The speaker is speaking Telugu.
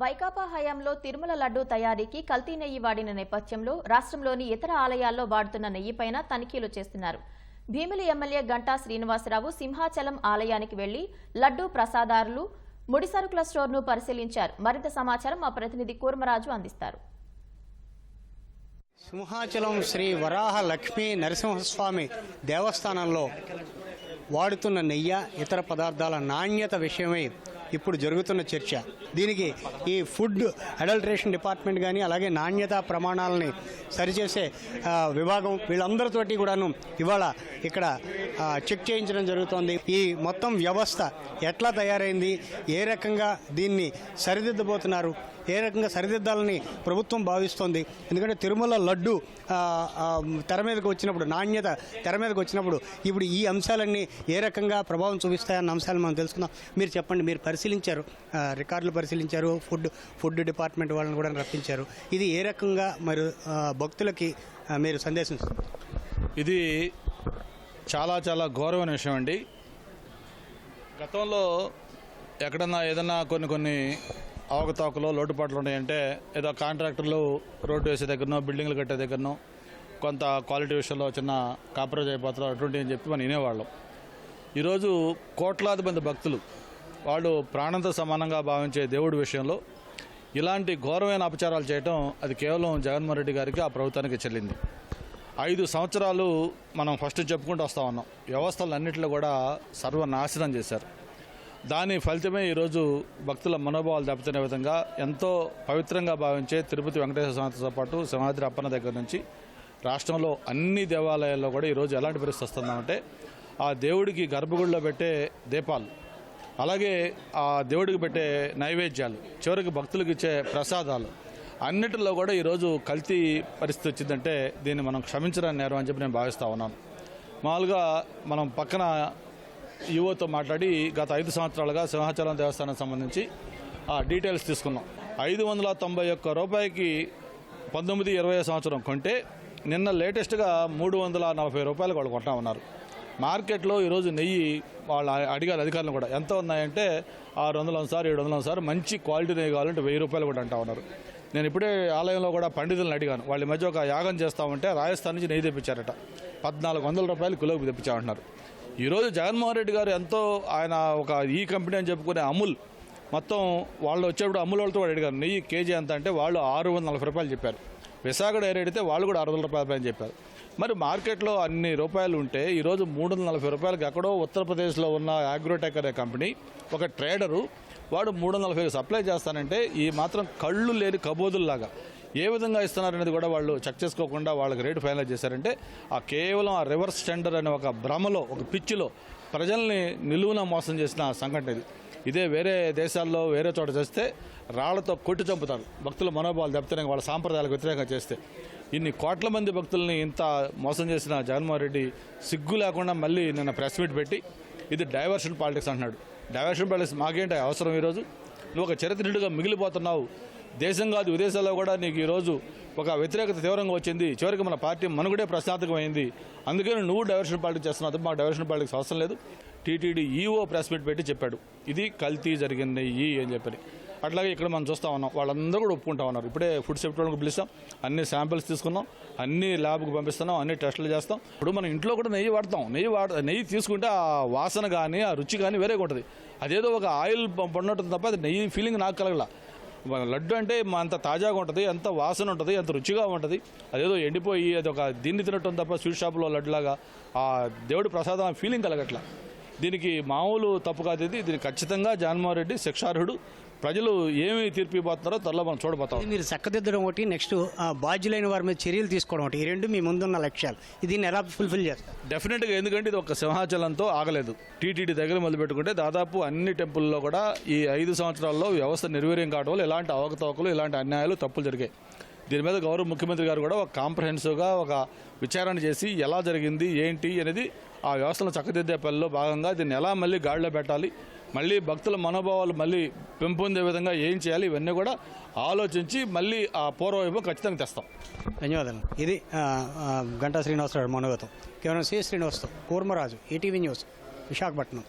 వైకాపా హయాంలో తిరుమల లడ్డూ తయారీకి కల్తీ నెయ్యి వాడిన నేపథ్యంలో రాష్ట్రంలోని ఇతర ఆలయాల్లో వాడుతున్న నెయ్యిపైన తనిఖీలు చేస్తున్నారు. భీమిలి ఎమ్మెల్యే గంటా శ్రీనివాసరావు సింహాచలం ఆలయానికి వెళ్ళి లడ్డూ ప్రసాదారులు ముడిసరుకుల స్టోర్ను పరిశీలించారు. మరింత సమాచారం మా ప్రతినిధి కూర్మరాజు అందిస్తారు. సింహాచలం శ్రీ వరాహ లక్ష్మీ నరసింహస్వామి దేవస్థానంలో వాడుతున్న నెయ్య ఇతర పదార్థాల నాణ్యత విషయమై ఇప్పుడు జరుగుతున్న చర్చ. దీనికి ఈ ఫుడ్ అడల్ట్రేషన్ డిపార్ట్మెంట్ కానీ అలాగే నాణ్యత ప్రమాణాలని సరిచేసే విభాగం వీళ్ళందరితోటి కూడాను ఇవాళ ఇక్కడ చెక్ చేయించడం జరుగుతోంది. ఈ మొత్తం వ్యవస్థ ఎట్లా తయారైంది? ఏ రకంగా దీన్ని సరిదిద్దబోతున్నారు? ఏ రకంగా సరిదిద్దాలని ప్రభుత్వం భావిస్తోంది. ఎందుకంటే తిరుమల లడ్డు తెర మీదకి వచ్చినప్పుడు నాణ్యత తెర మీదకి వచ్చినప్పుడు ఇప్పుడు ఈ అంశాలన్నీ ఏ రకంగా ప్రభావం చూపిస్తాయన్న అంశాలు మనం తెలుసుకుందాం. మీరు చెప్పండి మీరు పరిశీలించారు. రికార్డులు పరిశీలించారు ఫుడ్ ఫుడ్ డిపార్ట్మెంట్ వాళ్ళని కూడా రప్పించారు. ఇది ఏ రకంగా మరి భక్తులకి మీరు సందేశం ఇది చాలా చాలా గౌరవమైన విషయం అండి. గతంలో ఎక్కడన్నా ఏదన్నా కొన్ని కొన్ని అవకతవకలో లోటుపాట్లు ఉన్నాయంటే ఏదో కాంట్రాక్టర్లు రోడ్డు వేసే దగ్గరనో బిల్డింగ్లు కట్టే దగ్గరనో కొంత క్వాలిటీ విషయంలో చిన్న కాంప్రమైజ్ అయిపోతారు అటువంటి అని చెప్పి మనం వినేవాళ్ళం. ఈరోజు కోట్లాది మంది భక్తులు వాళ్ళు ప్రాణంతో సమానంగా భావించే దేవుడి విషయంలో ఇలాంటి ఘోరమైన అపచారాలు చేయటం అది కేవలం జగన్మోహన్ రెడ్డి గారికి ఆ ప్రభుత్వానికి చెల్లింది. ఐదు సంవత్సరాలు మనం ఫస్ట్ చెప్పుకుంటూ వస్తా ఉన్నాం. వ్యవస్థలన్నింటిలో కూడా సర్వనాశనం చేశారు. దాని ఫలితమే ఈరోజు భక్తుల మనోభావాలు దెబ్బతినే విధంగా ఎంతో పవిత్రంగా భావించే తిరుపతి వెంకటేశ్వర స్వామితో పాటు సింహాద్రి అప్పన్న దగ్గర నుంచి రాష్ట్రంలో అన్ని దేవాలయాల్లో కూడా ఈరోజు ఎలాంటి పరిస్థితి వస్తుందంటే ఆ దేవుడికి గర్భగుడిలో పెట్టే దీపాలు అలాగే ఆ దేవుడికి పెట్టే నైవేద్యాలు చివరికి భక్తులకు ఇచ్చే ప్రసాదాలు అన్నిటిలో కూడా ఈరోజు కల్తీ పరిస్థితి వచ్చిందంటే దీన్ని మనం క్షమించడానికి నేరం అని చెప్పి నేను భావిస్తూ ఉన్నాను. మామూలుగా మనం పక్కన యువతో మాట్లాడి గత ఐదు సంవత్సరాలుగా సింహాచలం దేవస్థానం సంబంధించి ఆ డీటెయిల్స్ తీసుకున్నాం. ఐదు వందల తొంభై ఒక్క రూపాయికి పంతొమ్మిది ఇరవై సంవత్సరం కొంటే నిన్న లేటెస్ట్గా మూడు వందల నలభై రూపాయలు వాళ్ళు కొంటా ఉన్నారు. మార్కెట్లో ఈరోజు నెయ్యి వాళ్ళు అడిగారు అధికారులు కూడా ఎంత ఉన్నాయంటే ఆరు వందల సార్ ఏడు వందల సార్ మంచి క్వాలిటీ నెయ్యి కావాలంటే వెయ్యి రూపాయలు కూడా అంటా ఉన్నారు. నేను ఇప్పుడే ఆలయంలో కూడా పండితులను అడిగాను వాళ్ళ మధ్య ఒక యాగం చేస్తామంటే రాజస్థాన్ నుంచి నెయ్యి తెప్పించారట. పద్నాలుగు వందల రూపాయలు కిలోకి తెప్పించామంటున్నారు. ఈరోజు జగన్మోహన్ రెడ్డి గారు ఎంతో ఆయన ఒక ఈ కంపెనీ అని చెప్పుకునే అమూల్ మొత్తం వాళ్ళు వచ్చేప్పుడు అమూల్ వాళ్ళతో కూడా అడిగారు నెయ్యి కేజీ ఎంత? అంటే వాళ్ళు ఆరు వందల నలభై రూపాయలు చెప్పారు. విశాఖ డైరీ అడిగితే వాళ్ళు కూడా ఆరు వందల రూపాయలు అని చెప్పారు. మరి మార్కెట్లో అన్ని రూపాయలు ఉంటే ఈరోజు మూడు వందల నలభై రూపాయలకి ఎక్కడో ఉత్తరప్రదేశ్లో ఉన్న అగ్రోటెక్ అనే కంపెనీ ఒక ట్రేడరు వాడు మూడు వందల నలభై సప్లై చేస్తానంటే ఈ మాత్రం కళ్ళు లేని కబోదుల్లాగా ఏ విధంగా ఇస్తున్నారనేది కూడా వాళ్ళు చెక్ చేసుకోకుండా వాళ్ళకి రేటు ఫైనల్ చేశారంటే ఆ కేవలం ఆ రివర్స్ టెండర్ అనే ఒక భ్రమలో ఒక పిచ్చిలో ప్రజల్ని నిలువున మోసం చేసిన సంఘటన ఇది. ఇదే వేరే దేశాల్లో వేరే చోట చేస్తే రాళ్ళతో కొట్టి చంపుతారు. భక్తుల మనోభావాలు దెబ్బతినే వాళ్ళ సాంప్రదాయాలకు వ్యతిరేకంగా చేస్తే. ఇన్ని కోట్ల మంది భక్తుల్ని ఇంత మోసం చేసిన జగన్మోహన్ రెడ్డి సిగ్గు లేకుండా మళ్ళీ నిన్న ప్రెస్ మీట్ పెట్టి ఇది డైవర్షన్ పాలిటిక్స్ అంటున్నాడు. డైవర్షన్ పాలిటిక్స్ మాకేంటి అవసరం ఈరోజు? నువ్వు ఒక చరిత్రుడిగా మిగిలిపోతున్నావు. దేశం కాదు విదేశాల్లో కూడా నీకు ఈరోజు ఒక వ్యతిరేకత తీవ్రంగా వచ్చింది. చివరికి మన పార్టీ మనుగడే ప్రశ్నార్థకమైంది అందుకని నువ్వు డైవర్షన్ పాలిటిక్స్ చేస్తున్నావు మా డైవర్షన్ పాలిటిక్స్ అవసరం లేదు. టీటీడీ ఈఓ ప్రెస్ మీట్ పెట్టి చెప్పాడు. ఇది కల్తీ జరిగింది ఈ అని చెప్పని. అట్లాగే ఇక్కడ మనం చూస్తా ఉన్నాం. వాళ్ళందరూ కూడా ఒప్పుకుంటా ఉన్నారు. ఇప్పుడే ఫుడ్ సేఫ్టీ వాళ్ళకి పిలుస్తాం అన్ని శాంపిల్స్ తీసుకున్నాం. అన్ని ల్యాబ్కి పంపిస్తున్నాం. అన్ని టెస్టులు చేస్తాం. ఇప్పుడు మనం ఇంట్లో కూడా నెయ్యి వాడతాం. నెయ్యి వాడ నెయ్యి తీసుకుంటే ఆ వాసన కానీ ఆ రుచి కానీ వేరేగా ఉంటుంది. అదేదో ఒక ఆయిల్ పడినట్టుంది తప్ప అది నెయ్యి ఫీలింగ్ నాకు కలగల. లడ్డు అంటే మా అంత తాజాగా ఉంటుంది ఎంత వాసన ఉంటుంది ఎంత రుచిగా ఉంటుంది. అదేదో ఎండిపోయి అది ఒక దీన్ని తినట్టు తప్ప స్వీట్ షాప్లో లడ్డులాగా ఆ దేవుడి ప్రసాదం ఫీలింగ్ కలగట్లా. దీనికి మామూలు తప్పు కాదు ఇది. దీనికి ఖచ్చితంగా జగన్మోహన్ రెడ్డి శిక్షార్హుడు. ప్రజలు ఏమి తీర్పు ఇవ్వబోతున్నారో త్వరలో మనం చూడబోతాం. మీరు చక్కదిద్దడం ఒకటి నెక్స్ట్ బాధ్యులైన వారి మీద చర్యలు తీసుకోవడం ఒకటి. ఈ రెండు మీ ముందున్న లక్ష్యాలు. దీన్ని ఎలా ఫుల్ఫిల్ చేస్తారు డెఫినెట్గా ఎందుకంటే ఇది ఒక సింహాచలంతో ఆగలేదు. టీటీడీ దగ్గర మొదలు పెట్టుకుంటే దాదాపు అన్ని టెంపుల్లో కూడా ఈ ఐదు సంవత్సరాల్లో వ్యవస్థ నిర్వీర్యం కావడం వల్ల ఇలాంటి అవకతవకలు ఇలాంటి అన్యాయాలు తప్పులు జరిగాయి. దీని మీద గౌరవ ముఖ్యమంత్రి గారు కూడా ఒక కాంప్రహెన్సివ్గా ఒక విచారణ చేసి ఎలా జరిగింది ఏంటి అనేది ఆ వ్యవస్థను చక్కదిద్దే పనిలో భాగంగా దీన్ని ఎలా మళ్ళీ గాడిలో పెట్టాలి? మళ్ళీ భక్తుల మనోభావాలు మళ్ళీ పెంపొందే విధంగా ఏం చేయాలి? ఇవన్నీ కూడా ఆలోచించి మళ్ళీ ఆ పూర్వవైపు ఖచ్చితంగా తెస్తాం. ధన్యవాదాలు. ఇది గంటా శ్రీనివాసరావు మనోగతం కేవలం C Srinivasam Kurmaraju ETV news Visakhapatnam.